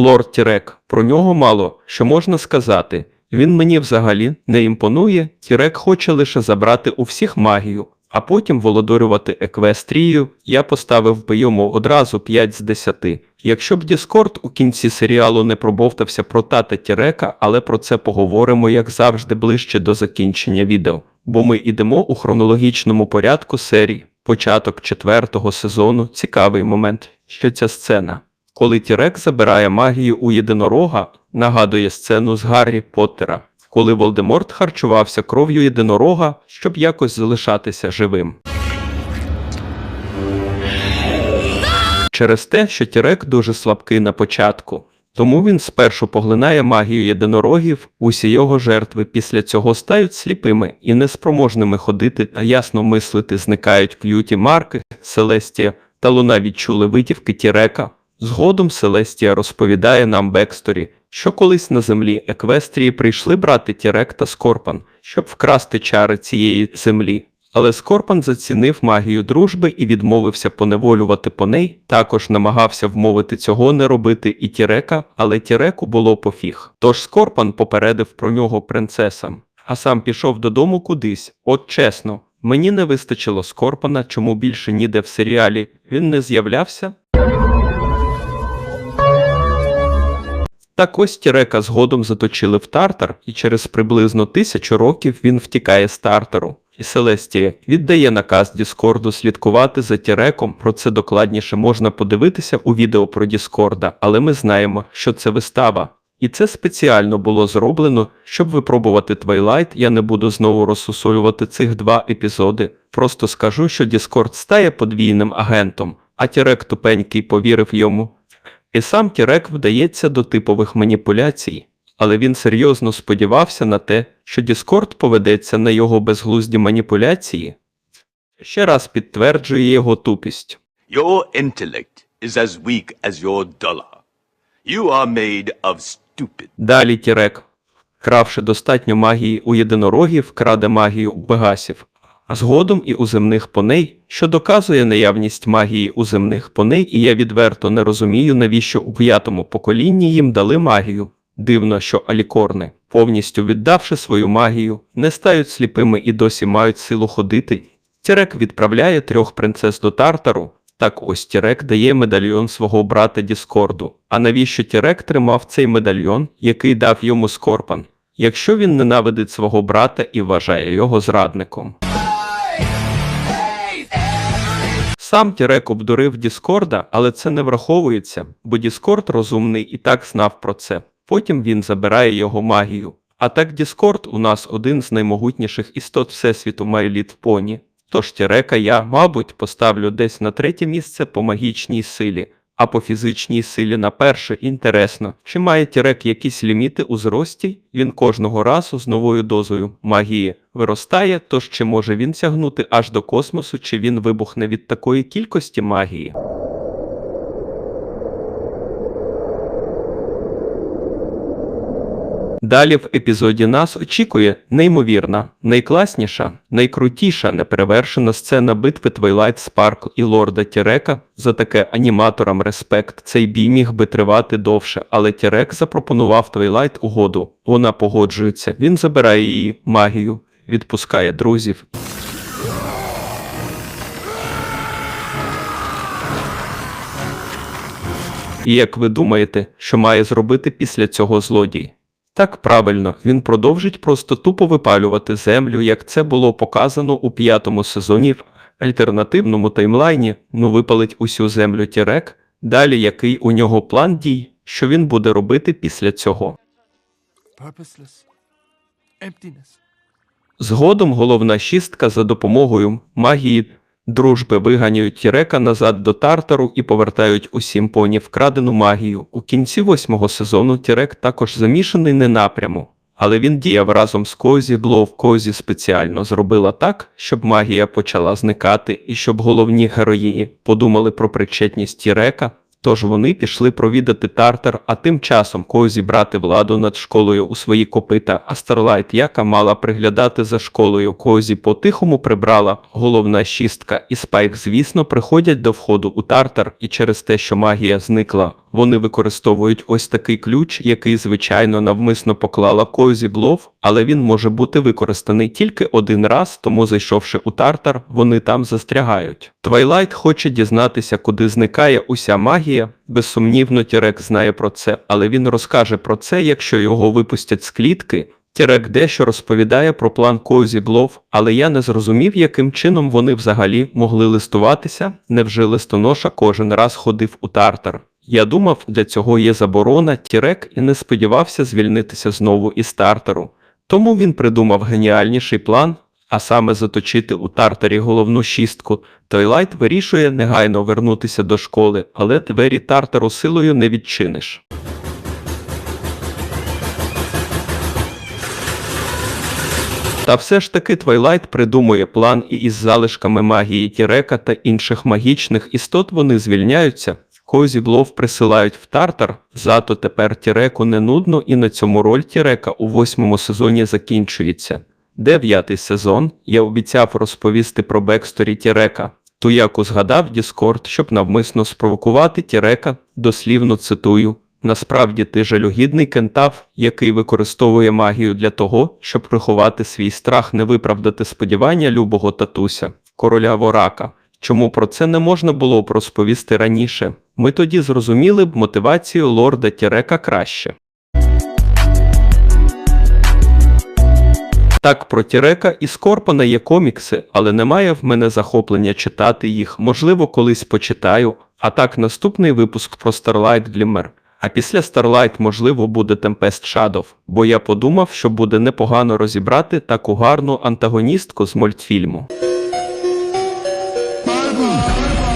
Лорд Тірек, про нього мало що можна сказати. Він мені взагалі не імпонує. Тірек хоче лише забрати у всіх магію, а потім володарювати еквестрію. Я поставив би йому одразу 5 з 10. Якщо б Діскорд у кінці серіалу не пробовтався про тата Тірека, але про це поговоримо, як завжди, ближче до закінчення відео, бо ми йдемо у хронологічному порядку серії. Початок четвертого сезону цікавий момент, що ця сцена. Коли Тірек забирає магію у єдинорога, нагадує сцену з Гаррі Поттера, коли Волдеморт харчувався кров'ю єдинорога, щоб якось залишатися живим. Через те, що Тірек дуже слабкий на початку, тому він спершу поглинає магію єдинорогів, усі його жертви після цього стають сліпими і неспроможними ходити та ясно мислити, зникають к'юті марки, Селестія та Луна відчули витівки Тірека. Згодом Селестія розповідає нам Бексторі, що колись на землі Еквестрії прийшли брати Тірек та Скорпан, щоб вкрасти чари цієї землі. Але Скорпан зацінив магію дружби і відмовився поневолювати поней, також намагався вмовити цього не робити і Тірека, але Тіреку було пофіг. Тож Скорпан попередив про нього принцесам, а сам пішов додому кудись. От чесно, мені не вистачило Скорпана, чому більше ніде в серіалі він не з'являвся. Так ось Тірека згодом заточили в Тартар, і через приблизно тисячу років він втікає з Тартару. І Селестія віддає наказ Діскорду слідкувати за Тіреком. Про це докладніше можна подивитися у відео про Діскорда, але ми знаємо, що це вистава. І це спеціально було зроблено, щоб випробувати Твайлайт. Я не буду знову розсусолювати цих два епізоди. Просто скажу, що Діскорд стає подвійним агентом, а Тірек тупенький повірив йому. І сам Тірек вдається до типових маніпуляцій, але він серйозно сподівався на те, що Діскорд поведеться на його безглузді маніпуляції. Ще раз підтверджує його тупість. Your intellect is as weak as your dollar. You are made of stupid. Далі Тірек, кравши достатньо магії у єдинорогів, краде магію у пегасів, а згодом і у земних поней, що доказує наявність магії у земних поней, і я відверто не розумію, навіщо у п'ятому поколінні їм дали магію. Дивно, що алікорни, повністю віддавши свою магію, не стають сліпими і досі мають силу ходити. Тірек відправляє трьох принцес до Тартару. Так ось Тірек дає медальйон свого брата Діскорду. А навіщо Тірек тримав цей медальйон, який дав йому Скорпан, якщо він ненавидить свого брата і вважає його зрадником? Сам Тірек обдурив Діскорда, але це не враховується, бо Діскорд розумний і так знав про це. Потім він забирає його магію. А так Діскорд у нас один з наймогутніших істот Всесвіту Майліт Поні. Тож Тірека я, мабуть, поставлю десь на третє місце по магічній силі, а по фізичній силі на перше інтересно, чи має Тірек якісь ліміти у зрості, він кожного разу з новою дозою магії виростає, тож чи може він сягнути аж до космосу, чи він вибухне від такої кількості магії. Далі в епізоді нас очікує неймовірна, найкласніша, найкрутіша, неперевершена сцена битви Твайлайт Спаркл і Лорда Тірека. За таке аніматорам респект. Цей бій міг би тривати довше, але Тірек запропонував Твайлайт угоду. Вона погоджується, він забирає її магію, відпускає друзів. І як ви думаєте, що має зробити після цього злодій? Так правильно, він продовжить просто тупо випалювати землю, як це було показано у п'ятому сезоні в альтернативному таймлайні, ну випалить усю землю Тірек, далі який у нього план дій, що він буде робити після цього. Згодом головна шістка за допомогою магії дружби виганюють Тірека назад до Тартару і повертають усім поні вкрадену магію. У кінці восьмого сезону Тірек також замішаний не напряму, але він діяв разом з Козі, Блов Козі спеціально зробила так, щоб магія почала зникати і щоб головні героїні подумали про причетність Тірека. Тож вони пішли провідати Тартар, а тим часом Козі брати владу над школою у свої копита, а Старлайт, яка мала приглядати за школою, Козі по-тихому прибрала головна шістка. І Спайк, звісно, приходять до входу у Тартар, і через те, що магія зникла, вони використовують ось такий ключ, який, звичайно, навмисно поклала Козі Блов, але він може бути використаний тільки один раз, тому зайшовши у тартар, вони там застрягають. Твайлайт хоче дізнатися, куди зникає уся магія. Безсумнівно, Тірек знає про це, але він розкаже про це, якщо його випустять з клітки. Тірек дещо розповідає про план Козі Блов, але я не зрозумів, яким чином вони взагалі могли листуватися. Невже листоноша кожен раз ходив у тартар? Я думав, для цього є заборона, Тірек і не сподівався звільнитися знову із тартару. Тому він придумав геніальніший план, а саме заточити у тартарі головну шістку. Тойлайт вирішує негайно вернутися до школи, але двері тартару силою не відчиниш. Та все ж таки Твайлайт придумує план і із залишками магії Тірека та інших магічних істот вони звільняються. Козі Блов присилають в Тартар, зато тепер Тіреку не нудно і на цьому роль Тірека у восьмому сезоні закінчується. Дев'ятий сезон я обіцяв розповісти про бексторі Тірека. Туяку згадав Діскорд, щоб навмисно спровокувати Тірека, дослівно цитую. Насправді ти жалюгідний кентав, який використовує магію для того, щоб приховати свій страх не виправдати сподівання любого татуся, короля Ворака. Чому про це не можна було б розповісти раніше? Ми тоді зрозуміли б мотивацію лорда Тірека краще. Так, про Тірека і Скорпона є комікси, але немає в мене захоплення читати їх. Можливо, колись почитаю. А так, наступний випуск про Starlight Glimmer. А після Starlight, можливо, буде Tempest Shadow, бо я подумав, що буде непогано розібрати таку гарну антагоністку з мультфільму.